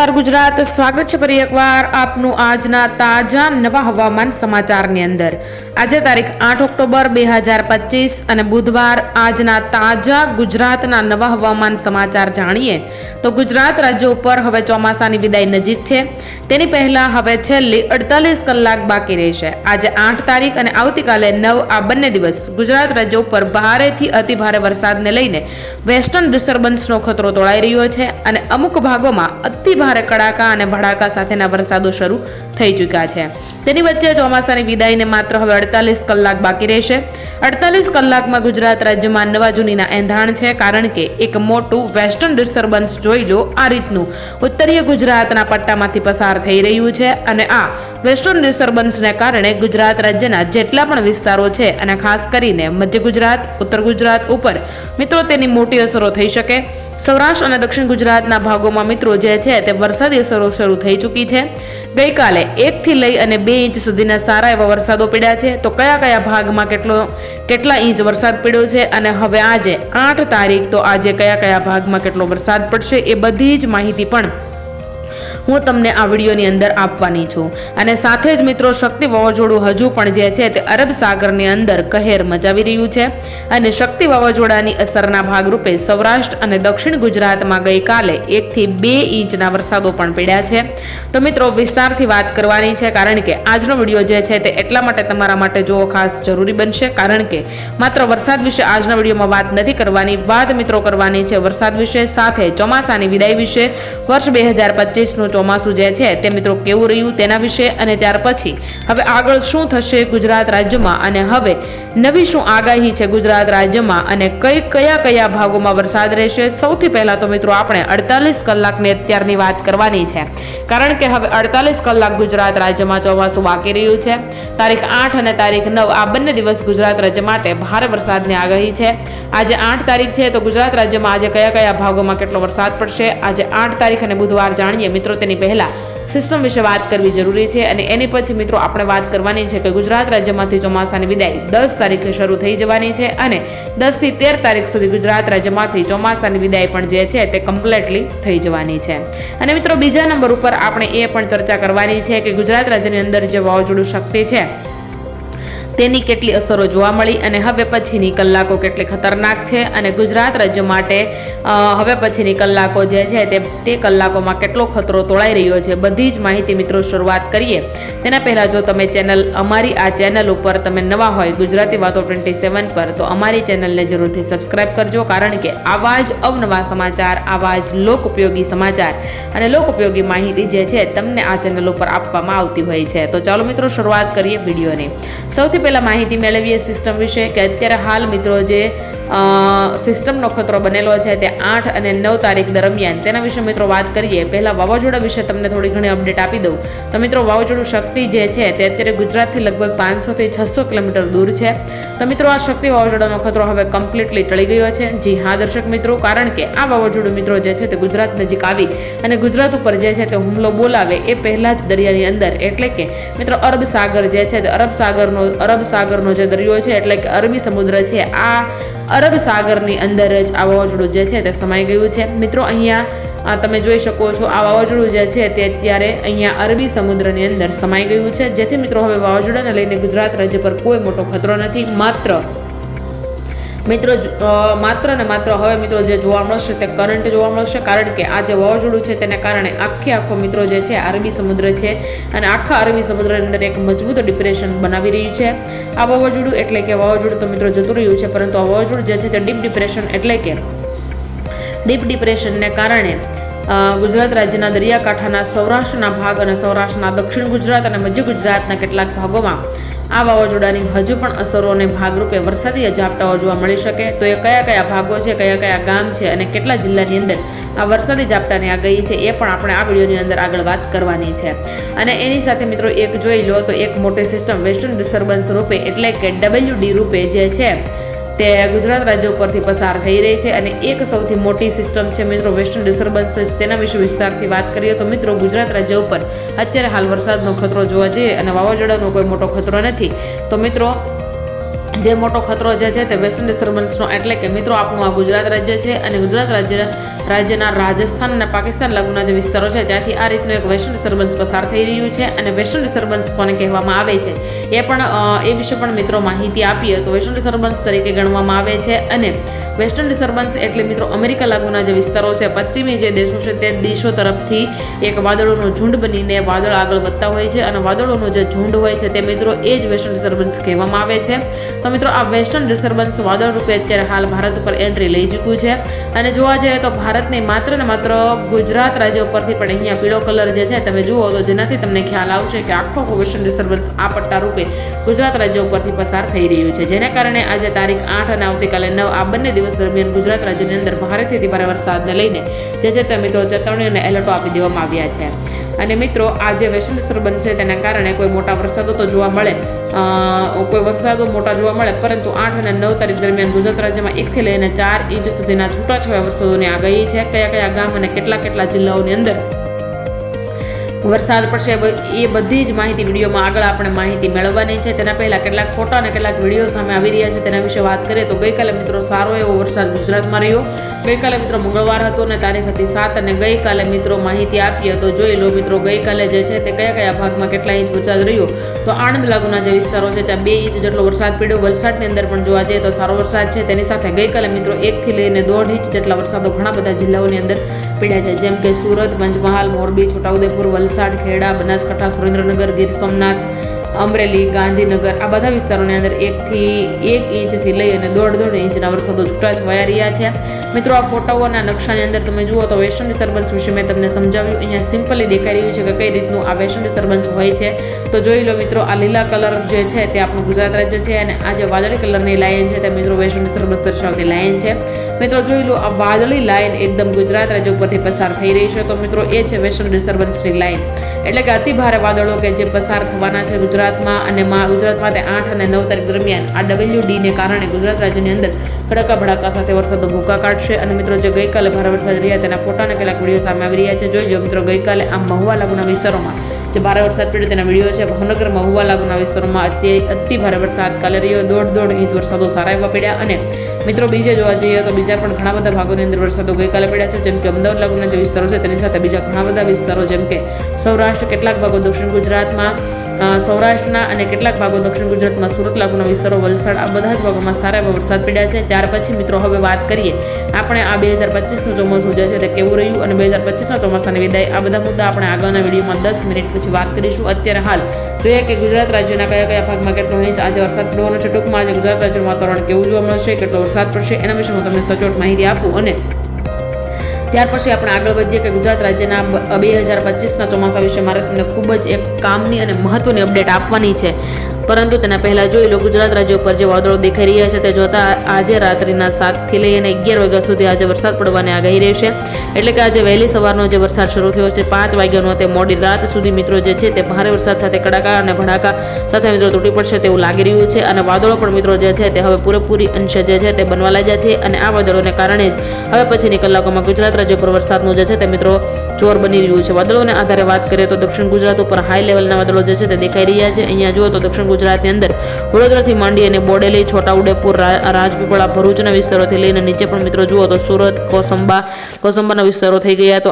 નમસ્કાર ગુજરાત. સ્વાગત છે ફરી એકવાર આપનું આજના તાજા નવા હવામાન સમાચારની અંદર. આજે તારીખ આઠ ઓક્ટોબર બે હજાર પચીસ અને બુધવાર આજના તાજા ગુજરાતના નવા હવામાન સમાચાર જાણીએ તો ગુજરાત રાજ્ય ઉપર હવે ચોમાસાની વિદાય નજીક છે. તેની પહેલા હવે છેલ્લી અડતાલીસ કલાક બાકી રહેશે. આજે આઠ તારીખ અને આવતીકાલે નવ આ બંને દિવસ ગુજરાત રાજ્ય ઉપર ભારેથી અતિ ભારે વરસાદને લઈને વેસ્ટર્ન ડિસ્ટર્બન્સનો ખતરો તોળાઈ રહ્યો છે અને અમુક ભાગોમાં અતિ ભારે કડાકા અને ભડાકા સાથેના વરસાદો શરૂ થઈ ચૂક્યા છે. તેની વચ્ચે ચોમાસાની વિદાયને માત્ર હવે અડતાલીસ કલાક બાકી રહેશે. અડતાલીસ કલાકમાં ગુજરાત રાજ્યમાં નવા જૂનીના એંધાણ છે. કારણ કે એક મોટું વેસ્ટર્ન ડિસ્ટર્બન્સ જોઈ લો, આ રીતનું ઉત્તરીય ગુજરાતના પટ્ટામાંથી પસાર થઈ રહ્યું છે અને આ વેસ્ટર્ન ડિસ્ટર્બન્સને કારણે ગુજરાત રાજ્યના જેટલા પણ વિસ્તારો છે અને ખાસ કરીને મધ્ય ગુજરાત, ઉત્તર ગુજરાત ઉપર મિત્રો તેની મોટી અસરો થઈ શકે. સૌરાષ્ટ્ર અને દક્ષિણ ગુજરાતના ભાગોમાં મિત્રો જે છે તે વરસાદી અસરો શરૂ થઈ ચૂકી છે. ગઈકાલે એકથી લઈ અને બે ઇંચ સુધીના સારા એવા વરસાદો પડ્યા છે. તો કયા કયા ભાગમાં કેટલો, કેટલા ઇંચ વરસાદ પડ્યો છે અને હવે આજે આઠ તારીખ, તો આજે કયા કયા ભાગમાં કેટલો વરસાદ પડશે એ બધી જ માહિતી પણ હું તમને આ વિડીયોની અંદર આપવાની છું. અને સાથે જ મિત્રો, શક્તિ વાવાઝોડું હજુ પણ જે છે તે અરબ સાગરની અંદર કહેર મચાવી રહ્યું છે. અને શક્તિ વાવાઝોડાની અસરના ભાગરૂપે સૌરાષ્ટ્ર અને દક્ષિણ ગુજરાતમાં ગઈકાલે એકથી બે ઇંચના વરસાદો પણ પડ્યા છે. તો મિત્રો, વિસ્તારથી વાત કરવાની છે, કારણ કે આજનો વીડિયો જે છે તે એટલા માટે તમારા માટે જોવો ખાસ જરૂરી બનશે, કારણ કે માત્ર વરસાદ વિશે આજના વિડીયોમાં વાત નથી કરવાની, વાત મિત્રો કરવાની છે વરસાદ વિશે, સાથે ચોમાસાની વિદાય વિશે. વર્ષ બે હજાર પચીસનું ચોમાસું જે છે તે મિત્રો કેવું રહ્યું તેના વિશે અને ત્યાર પછી હવે આગળ શું થશે ગુજરાત રાજ્યમાં અને હવે નવી શું આગાહી છે ગુજરાત રાજ્યમાં અને કઈ કયા કયા ભાગોમાં વરસાદ રહેશે? સૌથી પહેલા તો મિત્રો આપણે અડતાલીસ કલાકની અત્યારની વાત કરવાની છે. કારણ કે હવે અડતાલીસ કલાક ગુજરાત રાજ્યમાં ચોમાસું બાકી રહ્યું છે. તારીખ આઠ અને તારીખ નવ આ બંને દિવસ ગુજરાત રાજ્ય માટે ભારે વરસાદની આગાહી છે. આજે આઠ તારીખ છે તો ગુજરાત રાજ્યમાં આજે કયા કયા ભાગોમાં કેટલો વરસાદ પડશે? આજે આઠ તારીખ અને બુધવાર જાણીએ મિત્રો તેની પહેલાં સિસ્ટમ વિશે વાત કરવી જરૂરી છે અને એની પછી મિત્રો આપણે વાત કરવાની છે કે ગુજરાત રાજ્યમાંથી ચોમાસાની વિદાય દસ તારીખે શરૂ થઈ જવાની છે અને દસથી તેર તારીખ સુધી ગુજરાત રાજ્યમાંથી ચોમાસાની વિદાય પણ જે છે તે કમ્પ્લેટલી થઈ જવાની છે. અને મિત્રો બીજા નંબર ઉપર આપણે એ પણ ચર્ચા કરવાની છે કે ગુજરાત રાજ્યની અંદર જે વાવાઝોડું શક્તિ છે તેની કેટલી અસરો જોવા મળી અને હવે પછીની કલાકો કેટલી ખતરનાક છે અને ગુજરાત રાજ્ય માટે હવે પછીની કલાકો જે છે તે તે કલાકોમાં કેટલો ખતરો તોળાઈ રહ્યો છે બધી જ માહિતી મિત્રો શરૂઆત કરીએ. તેના પહેલાં જો તમે ચેનલ, અમારી આ ચેનલ ઉપર તમે નવા હોય ગુજરાતી વાતો ટ્વેન્ટી સેવન પર, તો અમારી ચેનલને જરૂરથી સબસ્ક્રાઈબ કરજો કારણ કે આવા જ અવનવા સમાચાર, આવા જ લોક ઉપયોગી સમાચાર અને લોક ઉપયોગી માહિતી જે છે તમને આ ચેનલ ઉપર આપવામાં આવતી હોય છે. તો ચાલો મિત્રો શરૂઆત કરીએ વિડીયોની. સૌથી પહેલાં માહિતી મેળવીએ સિસ્ટમ વિશે કે અત્યારે હાલ મિત્રો જે સિસ્ટમનો ખતરો બનેલો છે તે આઠ અને નવ તારીખ દરમિયાન. તેના વિશે મિત્રો વાત કરીએ. પહેલાં વાવાઝોડા વિશે તમને થોડી ઘણી અપડેટ આપી દઉં. તો મિત્રો વાવાઝોડું શક્તિ જે છે તે અત્યારે ગુજરાતથી લગભગ પાંચસોથી છસો કિલોમીટર દૂર છે. તો મિત્રો આ શક્તિ વાવાઝોડાનો ખતરો હવે કમ્પ્લીટલી ટળી ગયો છે. જી હા, દર્શક મિત્રો, કારણ કે આ વાવાઝોડું મિત્રો જે છે તે ગુજરાત નજીક આવી અને ગુજરાત ઉપર જે છે તે હુમલો બોલાવે એ પહેલાં જ દરિયાની અંદર. એટલે કે મિત્રો અરબ સાગર જે છે તે અરબ સાગરનો અરબ સાગરનો જે દરિયો છે એટલે કે અરબી સમુદ્ર છે, આ અરબ સાગરની અંદર જ આ વાવાઝોડું જે છે તે સમાઈ ગયું છે. મિત્રો, અહીંયા તમે જોઈ શકો છો, આ વાવાઝોડું જે છે તે અત્યારે અહીંયા અરબી સમુદ્રની અંદર સમાઈ ગયું છે. જેથી મિત્રો, હવે વાવાઝોડાને લઈને ગુજરાત રાજ્ય પર કોઈ મોટો ખતરો નથી. માત્ર મિત્રો માત્ર ને માત્ર હવે મિત્રો જે જોવા મળશે તે કરંટ જોવા મળશે, કારણ કે આ જે વાવાઝોડું છે તેને કારણે આખે આખો મિત્રો જે છે, અરબી સમુદ્ર છે અને આખા અરબી સમુદ્રની અંદર એક મજબૂત ડિપ્રેશન બનાવી રહ્યું છે. આ વાવાઝોડું એટલે કે વાવાઝોડું તો મિત્રો જતું રહ્યું છે, પરંતુ આ વાવાઝોડું જે છે તે ડીપ ડિપ્રેશન એટલે કે ડીપ ડિપ્રેશનને કારણે ગુજરાત રાજ્યના દરિયાકાંઠાના સૌરાષ્ટ્રના ભાગ અને સૌરાષ્ટ્રના દક્ષિણ ગુજરાત અને મધ્ય ગુજરાતના કેટલાક ભાગોમાં આ વાવાઝોડાની હજુ પણ અસરોને ભાગરૂપે વરસાદી ઝાપટાઓ જોવા મળી શકે. તો એ કયા કયા ભાગો છે, કયા કયા ગામ છે અને કેટલા જિલ્લાની અંદર આ વરસાદી ઝાપટાની આગાહી છે એ પણ આપણે આ વિડીયોની અંદર આગળ વાત કરવાની છે. અને એની સાથે મિત્રો એક જોઈ લો તો એક મોટી સિસ્ટમ વેસ્ટર્ન ડિસ્ટર્બન્સ રૂપે એટલે કે ડબલ્યુડી રૂપે જે છે તે ગુજરાત રાજ્ય ઉપરથી પસાર થઈ રહી છે અને એક સૌથી મોટી સિસ્ટમ છે મિત્રો વેસ્ટર્ન ડિસ્ટર્બન્સ તેના વિશે વિસ્તારથી વાત કરીએ તો મિત્રો ગુજરાત રાજ્ય ઉપર અત્યારે હાલ વરસાદનો ખતરો જોવા જઈએ અને વાવાઝોડાનો કોઈ મોટો ખતરો નથી. તો મિત્રો જે મોટો ખતરો જે છે તે વેસ્ટર્ન ડિસ્ટર્બન્સનો એટલે કે મિત્રો આપણું આ ગુજરાત રાજ્ય છે અને ગુજરાત રાજ્ય રાજ્યના રાજસ્થાન અને પાકિસ્તાન લાગુના જે વિસ્તારો છે ત્યાંથી આ રીતનું એક વેસ્ટર્ન ડિસ્ટર્બન્સ પસાર થઈ રહ્યું છે અને વેસ્ટર્ન ડિસ્ટર્બન્સ કોને કહેવામાં આવે છે એ પણ એ વિશે પણ મિત્રો માહિતી આપીએ તો વેસ્ટર્ન ડિસ્ટર્બન્સ તરીકે ગણવામાં આવે છે અને વેસ્ટર્ન ડિસ્ટર્બન્સ એટલે મિત્રો અમેરિકા લાગુના જે વિસ્તારો છે, પશ્ચિમી જે દેશો છે, તે દેશો તરફથી એક વાદળોનું ઝુંડ બનીને વાદળ આગળ વધતા હોય છે અને વાદળોનું જે ઝુંડ હોય છે, તે મિત્રો એ જ વેસ્ટર્ન ડિસ્ટર્બન્સ કહેવામાં આવે છે. તો મિત્રો આ વેસ્ટર્ન ડિસ્ટર્બન્સ વાદળ રૂપે અત્યારે હાલ ભારત ઉપર એન્ટ્રી લઈ ચૂક્યું છે અને જોવા જઈએ તો ભારતની માત્ર ને માત્ર ગુજરાત રાજ્ય ઉપરથી પણ અહીંયા પીળો કલર જે છે, તમે જુઓ તો જેનાથી તમને ખ્યાલ આવશે કે આખો વેસ્ટર્ન ડિસ્ટર્બન્સ આ પટ્ટા રૂપે ગુજરાત રાજ્ય ઉપરથી પસાર થઈ રહ્યું છે. જેના કારણે આજે તારીખ આઠ અને આવતીકાલે નવ આ બંને દિવસ દરમિયાન ગુજરાત રાજ્યની અંદર ભારેથી ભારે વરસાદને લઈને જે છે તે મિત્રો ચેતવણી અને એલર્ટો આપી દેવામાં આવ્યા છે. અને મિત્રો, આ જે ડિસ્ટર્બન્સ છે તેના કારણે કોઈ મોટા વરસાદો તો જોવા મળે કોઈ વરસાદો મોટા જોવા મળે, પરંતુ આઠ અને નવ તારીખ દરમિયાન ગુજરાત રાજ્યમાં એકથી લઈને ચાર ઇંચ સુધીના છૂટાછવાયા વરસાદોની આગાહી છે. કયા કયા ગામ અને કેટલા કેટલા જિલ્લાઓની અંદર વરસાદ પડશે એ બધી જ માહિતી વિડીયોમાં આગળ આપણે માહિતી મેળવવાની છે. તેના પહેલાં કેટલાક ફોટા અને કેટલાક વીડિયો સામે આવી રહ્યા છે તેના વિશે વાત કરીએ તો ગઈકાલે મિત્રો સારો એવો વરસાદ ગુજરાતમાં રહ્યો. ગઈકાલે મિત્રો મંગળવાર હતો અને તારીખ હતી સાત અને ગઈકાલે મિત્રો માહિતી આપીએ તો જોઈ લો મિત્રો ગઈકાલે જે છે તે કયા કયા ભાગમાં કેટલા ઇંચ વરસાદ રહ્યો. તો આણંદ લાગુના જે વિસ્તારો છે ત્યાં બે ઇંચ જેટલો વરસાદ પડ્યો. વલસાડની અંદર પણ જોવા જઈએ તો સારો વરસાદ છે. તેની સાથે ગઈકાલે મિત્રો એકથી લઈને દોઢ ઇંચ જેટલા વરસાદો ઘણા બધા જિલ્લાઓની અંદર પડ્યા છે. જેમ કે સુરત, પંચમહાલ, મોરબી, છોટાઉદેપુર, વલસાડ ખેડા બનાસકાંઠા સુરેન્દ્રનગર ગીર સોમનાથ અમરેલી, ગાંધીનગર, આ બધા વિસ્તારોની અંદર એકથી એક ઇંચથી લઈ અને દોઢ દોઢ ઇંચના વરસાદો છૂટાછવાયા રહ્યા છે. મિત્રો, આ ફોટાઓના નકશાની અંદર તમે જુઓ તો વેસ્ટર્ન ડિસ્ટર્બન્સ વિશે મેં તમને સમજાવ્યું. અહીંયા સિમ્પલી દેખાઈ રહ્યું છે કે કઈ રીતનું આ વેસ્ટર્ન ડિસ્ટર્બન્સ હોય છે. તો જોઈ લો મિત્રો, આ લીલા કલર જે છે તે આપણું ગુજરાત રાજ્ય છે અને આ જે વાદળી કલરની લાઇન છે તે મિત્રો વેસ્ટર્ન ડિસ્ટર્બન્સ દર્શાવતી લાઇન છે. મિત્રો, જોઈ લો, આ વાદળી લાઇન એકદમ ગુજરાત રાજ્ય ઉપરથી પસાર થઈ રહી છે. તો મિત્રો, એ છે વેસ્ટર્ન ડિસ્ટર્બન્સની લાઈન. એટલે કે અતિ ભારે વાદળો કે જે પસાર થવાના છે ગુજરાતમાં અને ગુજરાતમાં તે આઠ અને નવ તારીખ દરમિયાન આ ડબલ્યુ ડીને કારણે ગુજરાત રાજ્યની અંદર કડકા ભડાકા સાથે વરસાદો ભૂકા કાઢશે. અને મિત્રો જે ગઈકાલે ભારે વરસાદ રહ્યા તેના ફોટાના કેટલાક વીડિયો સામે આવી રહ્યા છે. જોઈ લો મિત્રો, ગઈકાલે આ મહુવા લાગુના વિસ્તારોમાં જે ભારે વરસાદ પડ્યો તેના વીડિયો છે. ભાવનગર, મહુવા લાગુના વિસ્તારોમાં અતિ અતિ ભારે વરસાદ. કાલે રહ્યો દોઢ દોઢ ઇંચ વરસાદો સારા એવા પડ્યા. અને મિત્રો બીજે જોવા જઈએ તો બીજા પણ ઘણા બધા ભાગોની અંદર વરસાદો ગઈકાલે પડ્યા છે. જેમ કે અમદાવાદ લાગુના જે વિસ્તારો છે તેની સાથે બીજા ઘણા બધા વિસ્તારો, જેમ કે સૌરાષ્ટ્ર, કેટલાક ભાગો દક્ષિણ ગુજરાતમાં સૌરાષ્ટ્રના અને કેટલાક ભાગો દક્ષિણ ગુજરાતમાં સુરત લાગુના વિસ્તારો, વલસાડ, આ બધા જ ભાગોમાં સારા એવા વરસાદ પડ્યા છે. ત્યાર પછી મિત્રો હવે વાત કરીએ, આપણે આ બે હજાર પચીસનું ચોમાસું જે છે તે કેવું રહ્યું અને બે હજાર પચીસના ચોમાસાની વિદાય, આ બધા મુદ્દા આપણે આગળના વિડીયોમાં દસ મિનિટ પછી વાત કરીશું. અત્યારે હાલ જોઈએ કે ગુજરાત રાજ્યના કયા કયા ભાગમાં કેટલો ઇંચ આજે વરસાદ પડવાનો છે ટૂંકમાં, આજે ગુજરાત રાજ્યનું વાતાવરણ કેવું જોવા મળશે, કેટલો વરસાદ પડશે, એના વિશે હું તમને સચોટ માહિતી આપું અને ત્યાર પછી આપણે આગળ વધીએ કે ગુજરાત રાજ્યના બે હજાર પચીસના ચોમાસા વિશે મારે તમને ખૂબ જ એક કામની અને મહત્ત્વની અપડેટ આપવાની છે. પરંતુ તેના પહેલાં જોઈ લો, ગુજરાત રાજ્ય ઉપર જે વાદળો દેખાઈ રહ્યા છે તે જોતા આજે રાત્રિના સાતથી લઈ અને અગિયાર વાગ્યા સુધી આજે વરસાદ પડવાની આગાહી રહેશે એટલે કે આજે વહેલી સવારનો જે વરસાદ શરૂ થયો છે, પાંચ વાગ્યાનો તે મોડી રાત સુધી મિત્રો જે છે તે ભારે વરસાદ સાથે કડાકા અને ભડાકા સાથે મિત્રો તૂટી પડશે તેવું લાગી રહ્યું છે. અને વાદળો પણ મિત્રો જે છે તે હવે પૂરેપૂરી અંશે જે છે તે બનવા લાગ્યા છે અને આ વાદળોને કારણે જ હવે પછીની કલાકોમાં ગુજરાત રાજ્ય પર વરસાદનું જે છે તે મિત્રો જોર બની રહ્યું છે. વાદળોને આધારે વાત કરીએ તો દક્ષિણ ગુજરાત ઉપર હાઈ લેવલના વાદળો જે છે તે દેખાઈ રહ્યા છે. અહીંયા જુઓ તો દક્ષિણ ગુજરાતની અંદર. વડોદરાથી માંડી અને બોડેલી છોટાઉદેપુર રાજપીપળા ભરૂચના વિસ્તારોથી લઈને નીચે પણ મિત્રો જુઓ તો સુરત, કોસંબા, કોસંબાના વિસ્તારો થઈ ગયા તો